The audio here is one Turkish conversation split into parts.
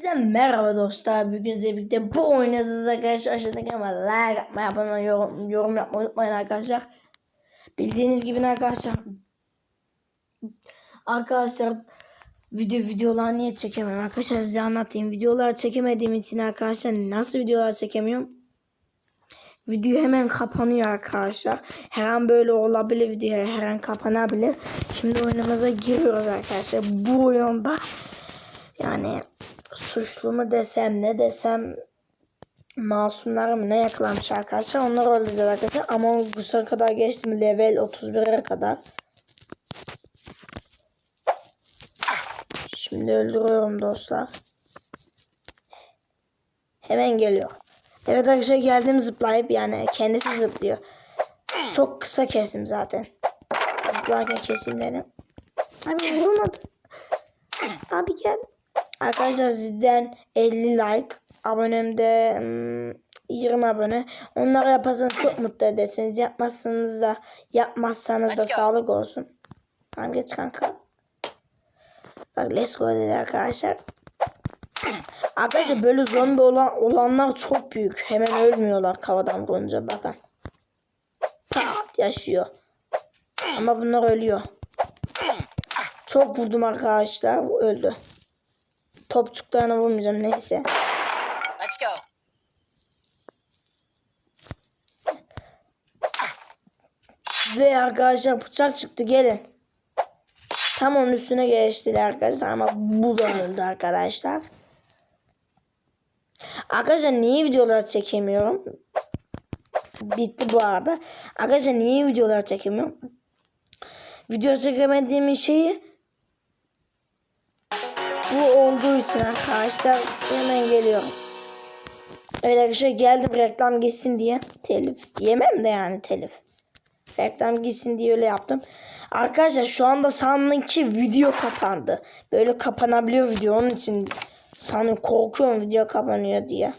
Hepinize merhaba dostlar. Bugün size birlikte bu oynayacağız arkadaşlar. Aşağıdaki ama like atmayı, abone yorum, yorum yapmayı unutmayın arkadaşlar. Bildiğiniz gibi arkadaşlar. Arkadaşlar video videolar niye çekemiyorum arkadaşlar size anlatayım. Videolar çekemediğim için arkadaşlar nasıl videolar çekemiyorum? Video hemen kapanıyor arkadaşlar. Her an böyle olabilir video her an kapanabilir. Şimdi oyunumuza giriyoruz arkadaşlar. Bu oyunda yani suçlu mu desem ne desem masumlara mı ne yakalamış arkadaşlar onları öldüreceğiz arkadaşlar. Ama Gus'a kadar geçtim level 31'e kadar. Şimdi öldürüyorum dostlar. Hemen geliyor. Evet arkadaşlar geldim zıplayıp yani kendisi zıplıyor. Çok kısa kestim zaten. Zıplarken kesim dedim. Abi vurmadı. Abi gel Arkadaşlar sizden 50 like, abonemde hmm, 20 abone. Onları yaparsanız çok mutlu edersiniz. Yapmazsanız da yapmazsanız da sağlık olsun. Tamam geç kanka. Bak let's go dedi arkadaşlar. Arkadaşlar böyle zombi olan olanlar çok büyük. Hemen ölmüyorlar kavadan vurunca bakın. Pat yaşıyor. Ama bunlar ölüyor. Çok vurdum arkadaşlar. Öldü. Topçuklarına vurmayacağım neyse. Let's go. Ve arkadaşlar bıçak çıktı gelin. Tam onun üstüne geçtiler arkadaşlar ama bu da öldü arkadaşlar. Arkadaşlar niye videolar çekemiyorum? Bitti bu arada. Arkadaşlar niye videolar çekemiyorum? Video çekemediğim şeyi için arkadaşlar hemen geliyorum. Evet arkadaşlar geldim reklam gitsin diye. Telif. Yemem de yani telif. Reklam gitsin diye öyle yaptım. Arkadaşlar şu anda sandım ki video kapandı. Böyle kapanabiliyor video. Onun için sanırım korkuyorum video kapanıyor diye.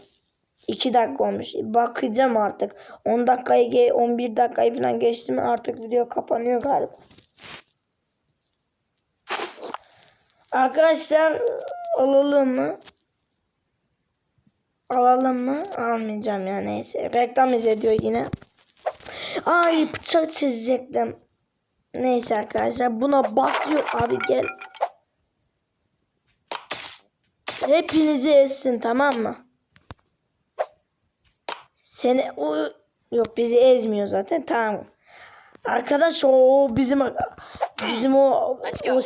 2 dakika olmuş. Bakacağım artık. 10 dakikayı ge- 11 dakikayı falan geçti mi artık video kapanıyor galiba. Arkadaşlar alalım mı? Alalım mı? Almayacağım ya neyse. Reklam izlediyor yine. Ay bıçak çizecektim. Neyse arkadaşlar buna basıyor abi gel. Hepinizi ezsin tamam mı? Seni o yok bizi ezmiyor zaten tamam. Arkadaş o bizim bizim o, o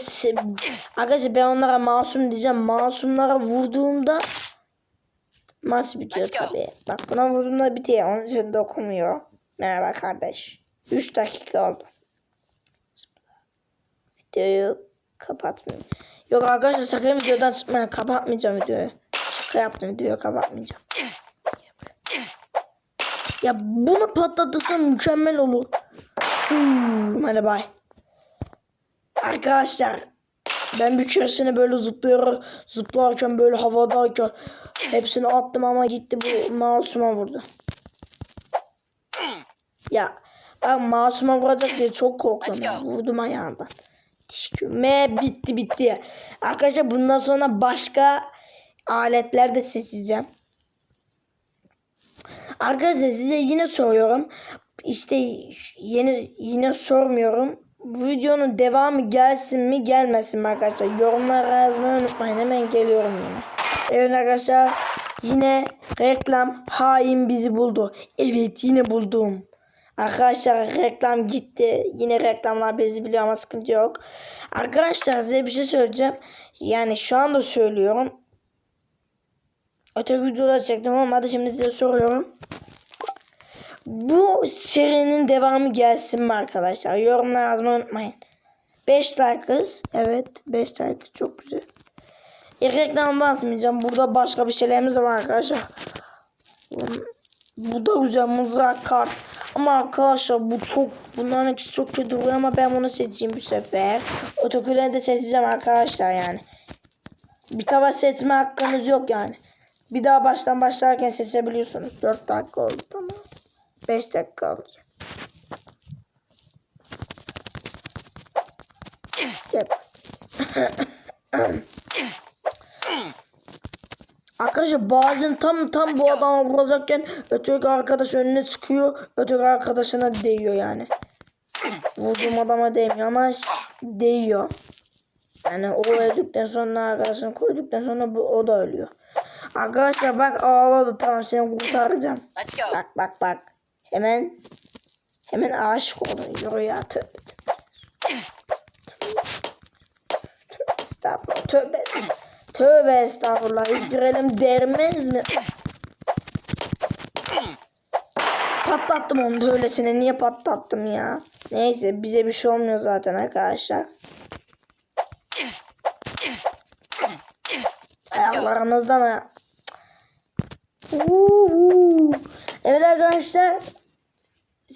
arkadaşlar ben onlara masum diyeceğim. Masumlara vurduğumda maç bitiyor tabii. Bak buna vurduğumda bitiyor. Onun için dokunmuyor. Merhaba kardeş. 3 dakika oldu. Videoyu kapatmıyorum. Yok arkadaşlar sakın videodan çıkmayın. Kapatmayacağım videoyu. Şaka yaptım videoyu kapatmayacağım. Ya bunu patlatırsam mükemmel olur. Hmm, hadi bay. Arkadaşlar ben bir keresinde böyle zıplıyor, zıplarken böyle havadayken hepsini attım ama gitti bu masuma vurdu. Ya ben masuma vuracak diye çok korktum. Vurdum ayağından. Dişküme bitti bitti. Arkadaşlar bundan sonra başka aletler de seçeceğim. Arkadaşlar size yine soruyorum. İşte yeni yine sormuyorum. Bu videonun devamı gelsin mi gelmesin mi arkadaşlar? Yorumlara yazmayı unutmayın. Hemen geliyorum yine. Evet arkadaşlar yine reklam hain bizi buldu. Evet yine buldum. Arkadaşlar reklam gitti. Yine reklamlar bizi biliyor ama sıkıntı yok. Arkadaşlar size bir şey söyleyeceğim. Yani şu anda söylüyorum. Öteki videolar çektim olmadı. Şimdi size soruyorum. Bu serinin devamı gelsin mi arkadaşlar? Yorumlar yazmayı unutmayın. 5 like'ız. Evet 5 like çok güzel. Reklam basmayacağım. Burada başka bir şeylerimiz var arkadaşlar. Bu da güzel mızrak kart. Ama arkadaşlar bu çok bunların ikisi çok kötü duruyor ama ben bunu seçeyim bu sefer. Otokuleni de seçeceğim arkadaşlar yani. Bir tava seçme hakkınız yok yani. Bir daha baştan başlarken seçebiliyorsunuz. 4 dakika oldu tamam. 5 dakika olacak. Gel. Arkadaşlar bazen tam tam bu adama vuracakken öteki arkadaş önüne çıkıyor. Öteki arkadaşına değiyor yani. Vurduğum adama değmiyor ama değiyor. Yani o öldükten sonra arkadaşını koyduktan sonra bu, o da ölüyor. Arkadaşlar bak ağladı tamam seni kurtaracağım. Bak bak bak. Hemen hemen aşık oldum. Yürü ya tövbe. Estağfurullah. Tövbe. Tövbe estağfurullah. Hiç girelim dermez mi? Patlattım onu da öylesine. Niye patlattım ya? Neyse bize bir şey olmuyor zaten arkadaşlar. Ayaklarınızdan ayak. Uhu. Evet arkadaşlar.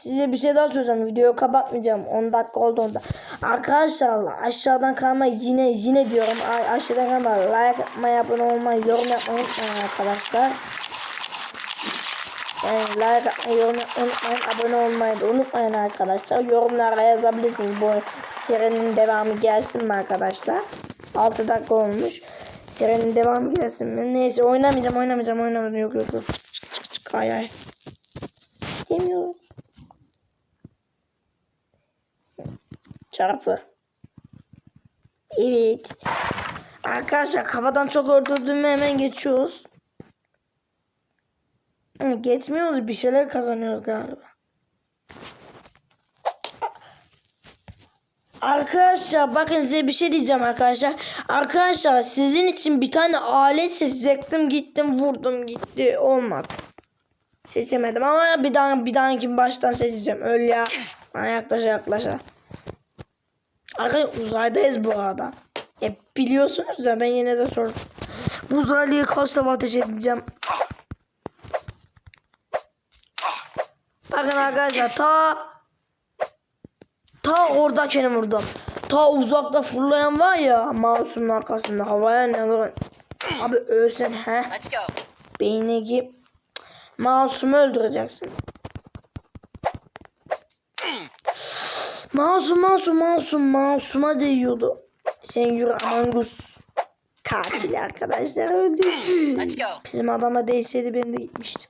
Size bir şey daha söyleyeceğim. Videoyu kapatmayacağım. 10 dakika oldu onda. Arkadaşlar aşağıdan kalma yine yine diyorum. Aşağıdan kalma like yapmayı, abone olmayı, yorum yapmayı unutmayın arkadaşlar. Yani like yapmayı, yorum unutmayın. Abone olmayı da unutmayın arkadaşlar. Yorumlara yazabilirsiniz. Bu serinin devamı gelsin mi arkadaşlar? 6 dakika olmuş. Serinin devamı gelsin mi? Neyse oynamayacağım oynamayacağım oynamayacağım. Yok yok yok. Çık çık çık. Ay ay. Demiyoruz. Çarpı. Evet. Arkadaşlar kafadan çok öldürdüğümü hemen geçiyoruz. Geçmiyoruz bir şeyler kazanıyoruz galiba. Arkadaşlar bakın size bir şey diyeceğim arkadaşlar. Arkadaşlar sizin için bir tane alet seçecektim gittim vurdum gitti olmadı. Seçemedim ama bir daha bir dahaki baştan seçeceğim. Öyle ya. Bana yaklaşa yaklaşa. Arkadaşlar uzaydayız bu arada. E, biliyorsunuz da ben yine de sordum. Bu uzaylıyı kaç defa ateş edeceğim. Bakın arkadaşlar ta ta oradakini vurdum. Ta uzakta fırlayan var ya mouse'un arkasında havaya ne Abi ölsen he. Let's go. Beynine gi Mouse'umu öldüreceksin. Mouse'um mouse'um mouse'um mouse'uma değiyordu. Sen yürü Among Us. Katil arkadaşlar öldü. Let's go. Bizim adama değseydi ben de gitmiştim.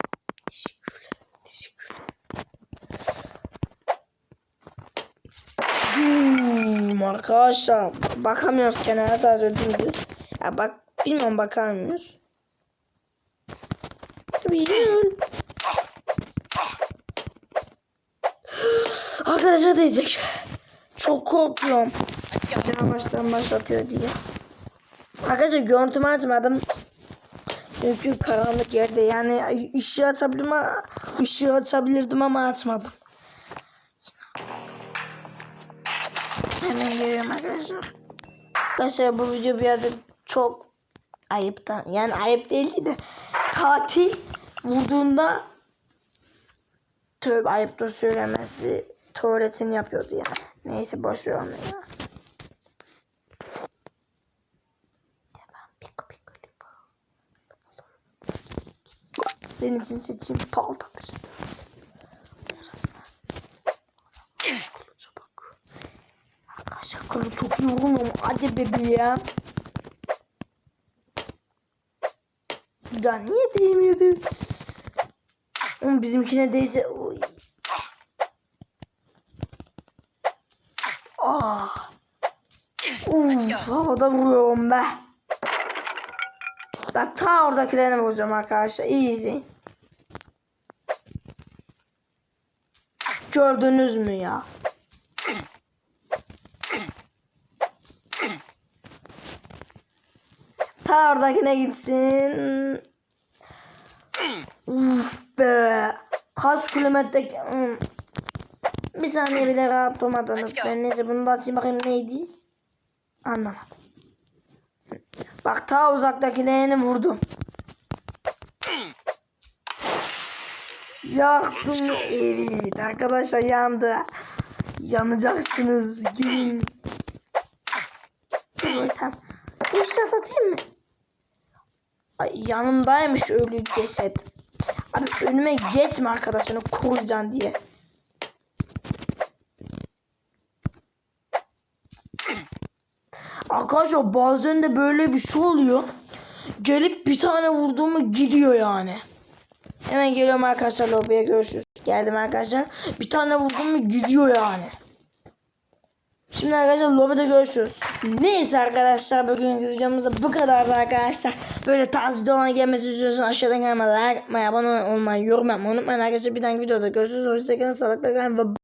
Teşekkürler. Teşekkürler. Arkadaşlar bakamıyoruz kenara sadece dümdüz. Ya bak bilmiyorum bakar Bilmiyorum. Arkadaşlar diyecek. Çok korkuyorum. Yavaştan başlatıyor diye. Arkadaşlar görüntümü açmadım. Çünkü karanlık yerde yani ışığı açabilirim ama ışığı açabilirdim ama açmadım. Hemen geliyorum arkadaşlar. Arkadaşlar bu video birazcık çok ayıptan yani ayıp değildi de katil vurduğunda tövbe ayıptır söylemesi tuvaletini yapıyordu yani. Neyse boş ver onu ya. Senin için seçeyim. Kılıca bak. Arkadaşlar kılı çok yoğunum. Hadi bebeğim. Ya niye değmiyordu? Oğlum bizimkine değse... Oy. Ah. Uf, havada vuruyorum be. Bak ta oradakilerine vuracağım arkadaşlar. İyi izleyin. Gördünüz mü ya? Ta oradakine gitsin. Uf be. Kaç kilometre... Hmm. Bir saniye bile rahat durmadınız. Ben neyse bunu da açayım bakayım neydi? Anlamadım. Bak ta uzaktakilerini vurdum. Yaktım. Evet arkadaşlar yandı. Yanacaksınız. Gelin. Dur, Tamam. İşte atayım mı? Ay, yanımdaymış ölü ceset. Abi önüme geçme arkadaşını koruyacaksın diye. Arkadaşlar bazen de böyle bir şey oluyor. gelip bir tane vurduğumu gidiyor yani. Hemen geliyorum arkadaşlar lobiye görüşürüz. Geldim arkadaşlar. Bir tane vurdum mu gidiyor yani. Şimdi arkadaşlar lobide görüşürüz. Neyse arkadaşlar bugünkü videomuzda bu kadardı arkadaşlar. Böyle tarz videolar gelmesi istiyorsanız aşağıdan kanalıma like atmayı, abone olmayı, yorum yapmayı unutmayın arkadaşlar. Bir dahaki videoda görüşürüz. Hoşçakalın, sağlıkla kalın ve